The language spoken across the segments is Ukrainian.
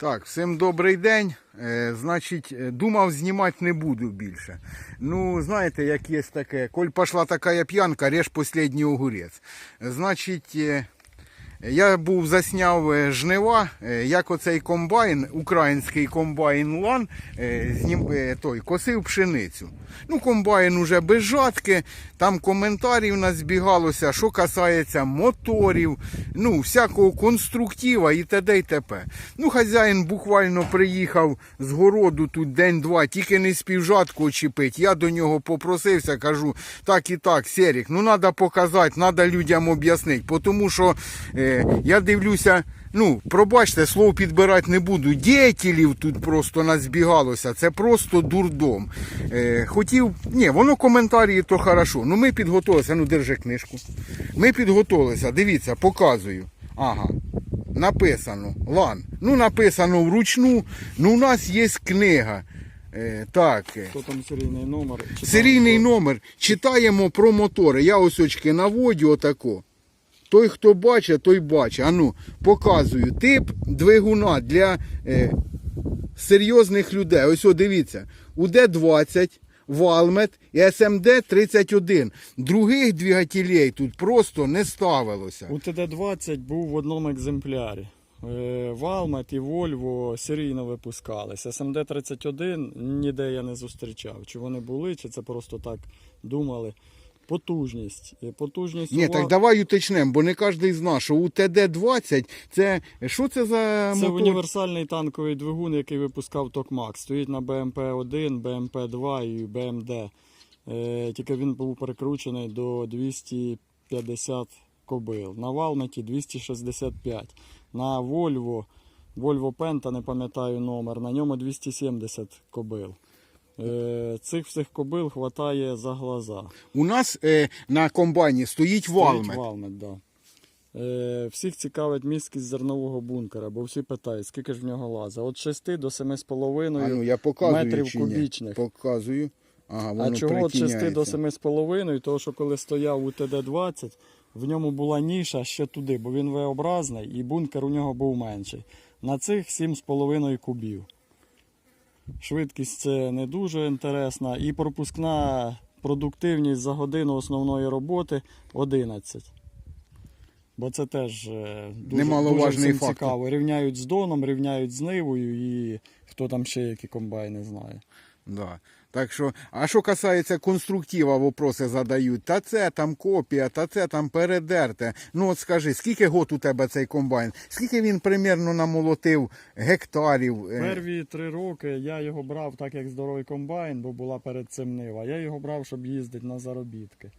Так, всім добрий день. Е, значить, е, думав, знімати не буду більше. Ну, знаєте, як є таке, коль пішла така п'янка, реж останній огурець. Значить, е, я був засняв е, жнива, е, як оцей комбайн, український комбайн Лан, е, той, косив пшеницю. Ну, комбайн уже без жатки, там коментарів назбігалося, що касається моторів, ну, всякого конструктива і т.д. і т.п. Ну, хазяїн буквально приїхав з городу тут день-два, тільки не спів жатку очіпить. Я до нього попросився, кажу, так і так, Серік, ну треба показати, треба людям об'яснити, тому що я дивлюся. Ну, пробачте, слово підбирати не буду. Діятелів тут просто назбігалося. Це просто дурдом. Е, хотів. Ні, воно коментарі то хорошо. Ну ми підготувалися. Ну, держи книжку. Ми підготувалися. Дивіться, показую. Ага. Написано. Лан. Ну, написано вручну. Ну, у нас є книга. Е, так. Хто там серійний номер? Чи Серійний номер. Читаємо про мотори. Я ось очки наводю отако. Той, хто бачить, той бачить. Ану, показую. Тип двигуна для е, серйозних людей. Ось о, дивіться. УД-20, Валмет і СМД-31. Других двигателей тут просто не ставилося. У ТД-20 був в одному екземплярі. Е, Валмет і Вольво серійно випускались. СМД-31 ніде я не зустрічав. Чи вони були, чи це просто так думали. Потужність. Потужність Ні, так давай уточнемо, бо не кожен знає, що у ТД-20 це що це за Це мотор? універсальний танковий двигун, який випускав Токмак. Стоїть на БМП-1, БМП-2 і БМД. Е, тільки він був перекручений до 250 кобил. На Валметі 265. На Volvo, Volvo Penta, не пам'ятаю номер, на ньому 270 кобил. Е, цих всіх кобил хватає за глаза. У нас е, на комбайні стоїть Валмет. Стоїть Валмет, да. Е, всіх цікавить місткість зернового бункера, бо всі питають, скільки ж в нього лаза. От 6 до 7,5 ну метрів кубічних. Показую. Ага, воно А чого від 6 до 7,5? Тому що коли стояв у ТД-20, в ньому була ніша ще туди, бо він V-образний і бункер у нього був менший. На цих 7,5 кубів. Швидкість це не дуже інтересна. І пропускна продуктивність за годину основної роботи 11. Бо це теж е, дуже, дуже цікаво. Рівняють з доном, рівняють з нивою і хто там ще які комбайни знає. Да. Так що, а що касається конструктива, вопроси задають. Та це там копія, та це там передерте. Ну от скажи, скільки год у тебе цей комбайн? Скільки він примірно намолотив гектарів? Е, Перві три роки я його брав так, як здоровий комбайн, бо була перед цим нива. Я його брав, щоб їздити на заробітки.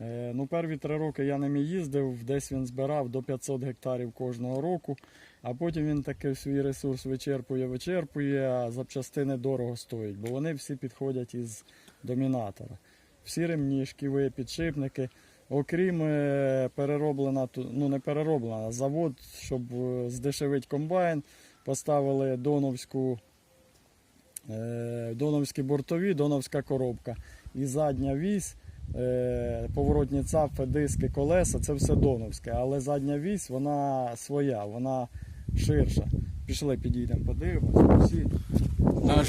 Е, ну, перві три роки я ним їздив, десь він збирав до 500 гектарів кожного року, а потім він таки свій ресурс вичерпує, вичерпує, а запчастини дорого стоять, бо вони всі підходять із домінатора. Всі ремні, шківи, підшипники. Окрім е, перероблена, ну не перероблена, завод, щоб е, здешевити комбайн, поставили доновську, е, доновські бортові, доновська коробка. І задня вісь, поворотні цапи, диски, колеса це все доновське. Але задня вісь вона своя, вона ширша. Пішли, підійдемо, подивимося. Всі.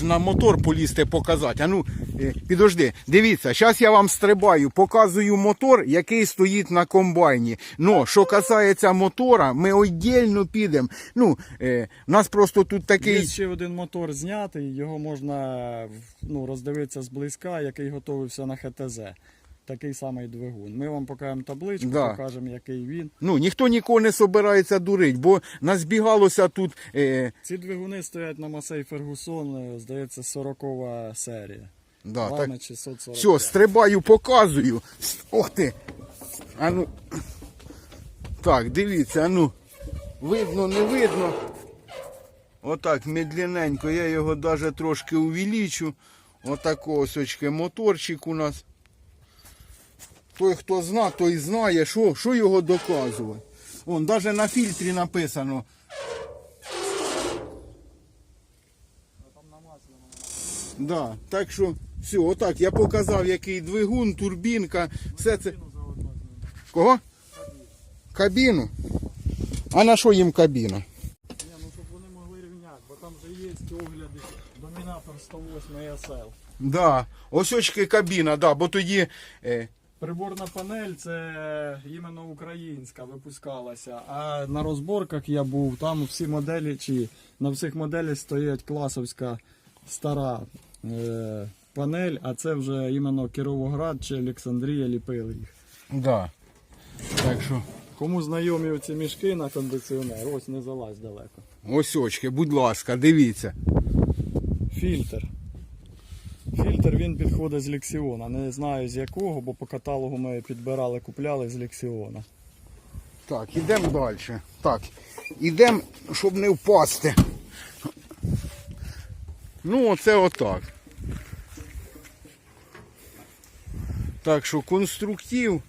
На мотор полізти показати. А ну, е, підожди, дивіться, зараз я вам стрибаю, показую мотор, який стоїть на комбайні. Ну, що касається мотора, ми віддільно підемо. Ну, е, у нас просто тут такий. Є ще один мотор знятий, його можна ну, роздивитися зблизька, який готувався на ХТЗ. Такий самий двигун. Ми вам покажемо табличку, Да. покажемо, який він. Ну, ніхто нікого не собирається дурити, бо назбігалося тут. Е, Ці двигуни стоять на Масей Фергусон, е, здається, 40 серія. да, так, Ладно, 640. все, стрибаю, показую. Ох ти. А ну. Так, дивіться, а ну. Видно, не видно. Отак, медленненько, я його даже трошки увеличу. Отако ось очки моторчик у нас. Той, хто зна, той знає, що, що його доказувати. Вон, навіть на фільтрі написано. Да, так що, все, отак, я показав, який двигун, турбінка, все це. Кого? Кабіну. А на що їм кабіна? Ні, ну щоб вони могли рівняти, бо Це є огляди домінатор 108 SL. Да. Ось очки кабіна, да, бо тоді. Е, Приборна панель це іменно українська випускалася. А на розборках я був, там всі моделі, чи на всіх моделях стоять класовська стара е, панель, а це вже іменно Кіровоград чи Олександрія ліпили їх. да. Так що. Кому знайомі оці мішки на кондиціонер, ось не залазь далеко. Ось очки, будь ласка, дивіться. Фільтр. Фільтр він підходить з Лексіона. Не знаю з якого, бо по каталогу ми підбирали, купляли з Лексіона. Так, ідемо далі. Так, ідемо, щоб не впасти. Ну, оце отак. Так що конструктив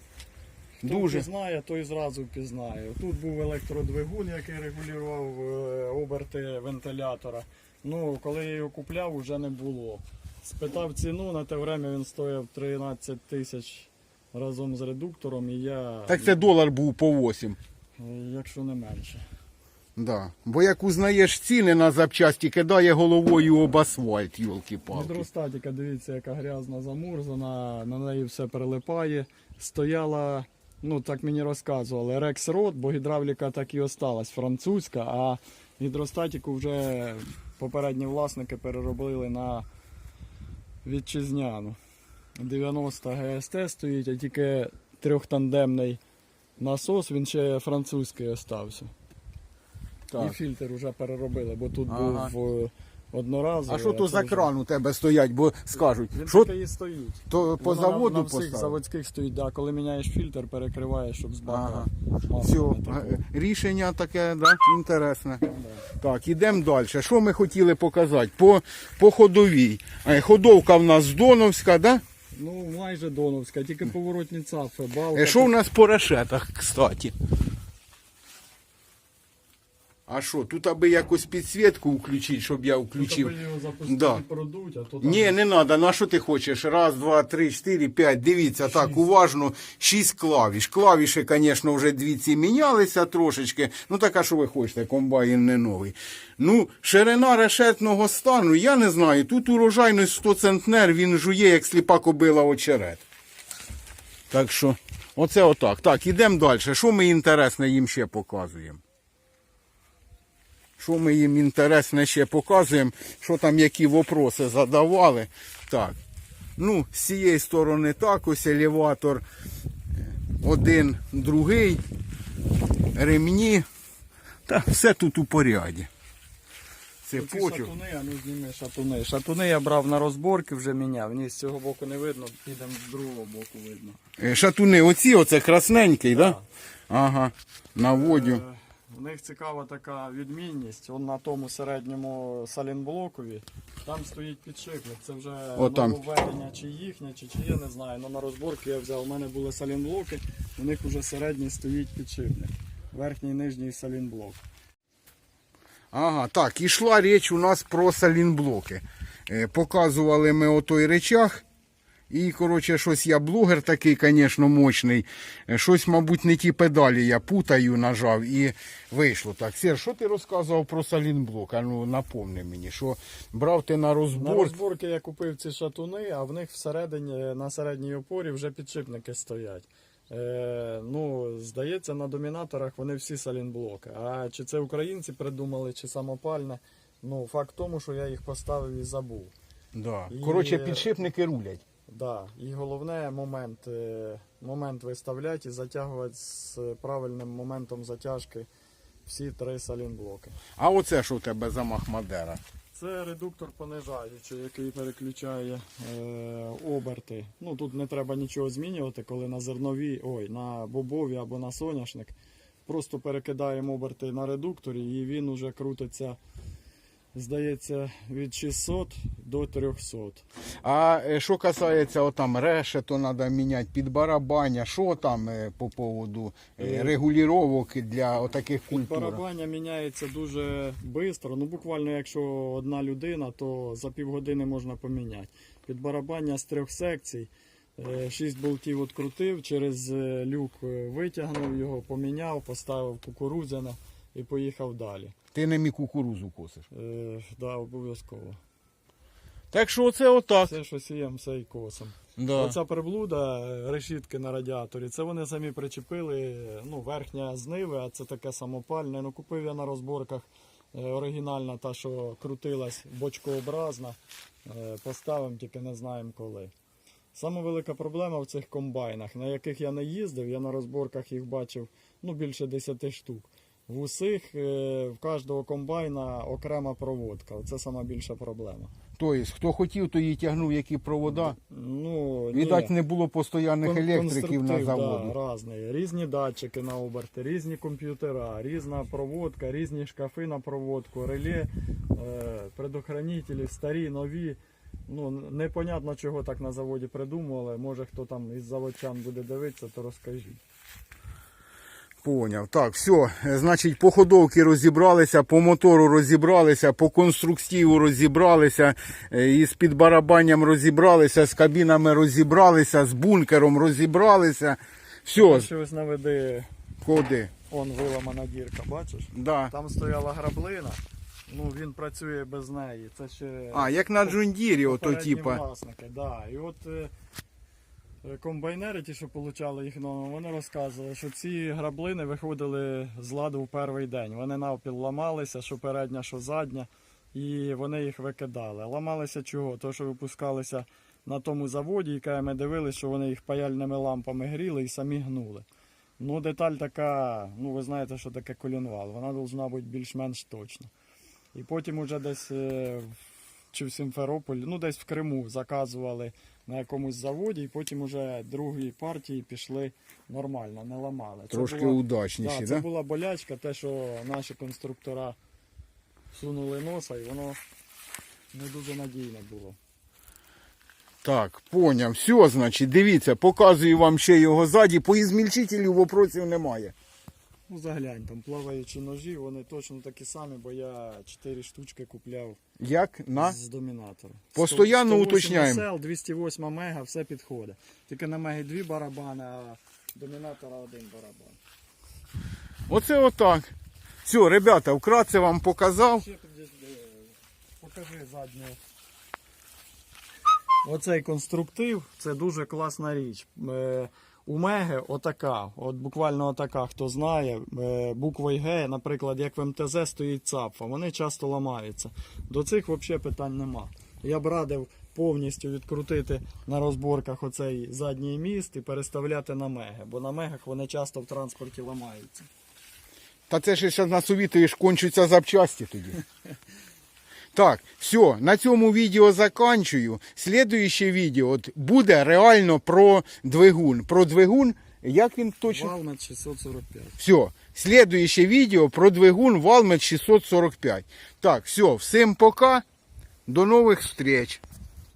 Хто дуже. впізнає, той зразу впізнає. Тут був електродвигун, який регулював е, оберти вентилятора. Ну, коли я його купляв, вже не було. Спитав ціну, на те время він стояв 13 тисяч разом з редуктором, і я, Так це долар був по 8. е, якщо не менше. Да. Бо як узнаєш ціни на запчасті, кидає головою об асфальт, йолки-палки. Гідростатіка, дивіться, яка грязна замурзана, на неї все прилипає. Стояла, ну так мені розказували, Рекс Рот, бо гідравліка так і осталась французька, а гідростатіку вже попередні власники переробили на вітчизняну. 90 ГСТ стоїть, а тільки трьохтандемний насос, він ще французький остався. І фільтр вже переробили, бо тут Ага. був е, одноразовий. А що то за кран у тебе стоять, бо скажуть, Він що і стоїть. то по Воно на- заводу всіх поставили? заводських стоїть, да. коли міняєш фільтр, перекриваєш, щоб з бака Ага. масло Все, не текло. рішення таке, да? інтересне. Так, ідемо далі. Що ми хотіли показати? По, по ходовій. Е, Ходовка в нас Доновська, да? Ну, майже доновська, тільки поворотні цафи, балка. Е, Що в нас по решетах, кстати? А що, тут аби якось підсвітку включити, щоб я включив. Да. продуть, а то там Ні, не треба. На що ти хочеш? Раз, два, три, чотири, п'ять. Дивіться, так, уважно. Шість клавіш. Клавіші, звісно, вже дві ці мінялися трошечки. Ну так а що ви хочете, комбайн не новий. Ну, ширина решетного стану, я не знаю. Тут урожайність 100 центнер, він жує, як сліпа кобила очерет. Так що, оце отак. Так, ідемо далі. Що ми інтересне їм ще показуємо? Що ми їм інтересне ще показуємо, що там які вопроси задавали. Так. Ну, з цієї сторони так, ось елеватор один, другий, ремні. Та все тут у поряді. Це Оці потяг. шатуни, а ну зніми шатуни. Шатуни я брав на розборки, вже міняв. Ні, з цього боку не видно, підемо з другого боку видно. Е, Шатуни, оці, оце красненький, так? Да? Так. Ага. Наводю. Е, У них цікава така відмінність. Он на тому середньому салінблокові. Там стоїть підшипник. Це вже О, там. нововведення чи їхнє, чи чиє, не знаю. Ну на розборки я взяв. У мене були салінблоки, у них вже середній стоїть підшипник. Верхній нижній салінблок. Ага, так, ішла річ у нас про салінблоки. Е, Показували ми отой речах. І, коротше, щось я блогер такий, звісно, мощний. Е, Щось, мабуть, не ті педалі я путаю, нажав і вийшло так. Сер, що ти розказував про салінблок? А ну напомни мені, що брав ти на На розборки я купив ці шатуни, а в них всередині на середній опорі вже підшипники стоять. Е, ну, здається, на домінаторах вони всі салінблоки. А чи це українці придумали, чи самопальне? Ну, факт тому, що я їх поставив і забув. Да. І- Коротше, підшипники рулять. Да. І головне момент, е, момент виставляти і затягувати з правильним моментом затяжки всі три салінблоки. А оце що в тебе за Махмадера? Це редуктор понижаючий, який переключає е, оберти. Ну тут не треба нічого змінювати, коли на зернові, ой, на бобові або на соняшник. Просто перекидаємо оберти на редукторі і він уже крутиться, здається, від 600 до 300. А е, що касається отам решето, треба міняти під барабаня, що там е, по поводу е, Е. для отаких культур? Барабання міняється дуже швидко. Ну буквально, якщо одна людина, то за півгодини можна поміняти. Під барабання з трьох секцій. е, Шість болтів відкрутив, через е, люк е, витягнув його, поміняв, поставив кукурудзяне і поїхав далі. Ти не мій кукурузу косиш. Е, да, обов'язково. Так що оце отак. Все, що сіємо, все і косимо. Да. Оця приблуда, е, решітки на радіаторі, це вони самі причепили, е, ну, верхня з ниви, а це таке самопальне. Ну, купив я на розборках е, оригінальна, та, що крутилась бочкообразна. Е, Поставимо, тільки не знаємо коли. Саме велика проблема в цих комбайнах, на яких я не їздив, я на розборках їх бачив ну, більше 10 штук. В усіх, е, в кожного комбайна окрема проводка. Це сама більша проблема. Тобто, хто хотів, то її тягнув, які провода. Ну, ні. Не було постоянних Кон- електриків на заводі. Да, різні. різні датчики на оберти, різні комп'ютера, різна проводка, різні шкафи на проводку, реле, е, предохранителі, старі, нові. Ну, непонятно, чого так на заводі придумували. Може хто там із заводчан буде дивитися, то розкажіть. Поняв. Так, все. Значить, по ходовці розібралися, по мотору розібралися, по конструктиву розібралися, е, із підбарабанням розібралися, з кабінами розібралися, з бункером розібралися. Все, Що ось наведи, ходи. он виламана дірка, бачиш? Да. Там стояла граблина, ну він працює без неї. Це ще А, як на Джундірі, ото типа. власники, да. І от е, комбайнери, ті, що отримали їх номер, вони розказували, що ці граблини виходили з ладу в перший день. Вони навпіл ламалися, що передня, що задня, і вони їх викидали. Ламалися чого? То, що випускалися на тому заводі, яка ми дивилися, що вони їх паяльними лампами гріли і самі гнули. Ну, деталь така, ну ви знаєте, що таке колінвал. Вона повинна бути більш-менш точна. І потім уже десь е, чи в Сімферополі, ну десь в Криму заказували на якомусь заводі, і потім уже другі партії пішли нормально, не ламали. Це Трошки була- удачніші, да, це да? була болячка, те, що наші конструктора сунули носа, і воно не дуже надійне було. Так, поняв. Все, значить, дивіться, показую вам ще його ззаді. По ізмільчителю вопросів немає. Ну заглянь, там плаваючі ножі, вони точно такі самі, бо я 4 штучки купляв Як на з домінатора. Постоянно 108 уточняємо. SL, 208 мега, все підходить. Тільки на мегі дві барабани, а домінатора один барабан. Оце отак. Все, ребята, вкратце вам показав. Ще підійди, покажи задню. Оцей конструктив це дуже класна річ. Е, У Меги отака, от буквально отака, хто знає, е, буквою Г, наприклад, як в МТЗ стоїть цапфа, вони часто ламаються. До цих взагалі питань нема. Я б радив повністю відкрутити на розборках оцей задній міст і переставляти на меги, бо на мегах вони часто в транспорті ламаються. Та це ж зараз насовітуєш, кончуться запчасті тоді. Так, все, на цьому відео заканчую. Слідуюче відео от, буде реально про двигун. Про двигун, як він точно. Валмет 645. Все, слідуюче відео про двигун Валмет 645. Так, все, всім пока. До нових встреч.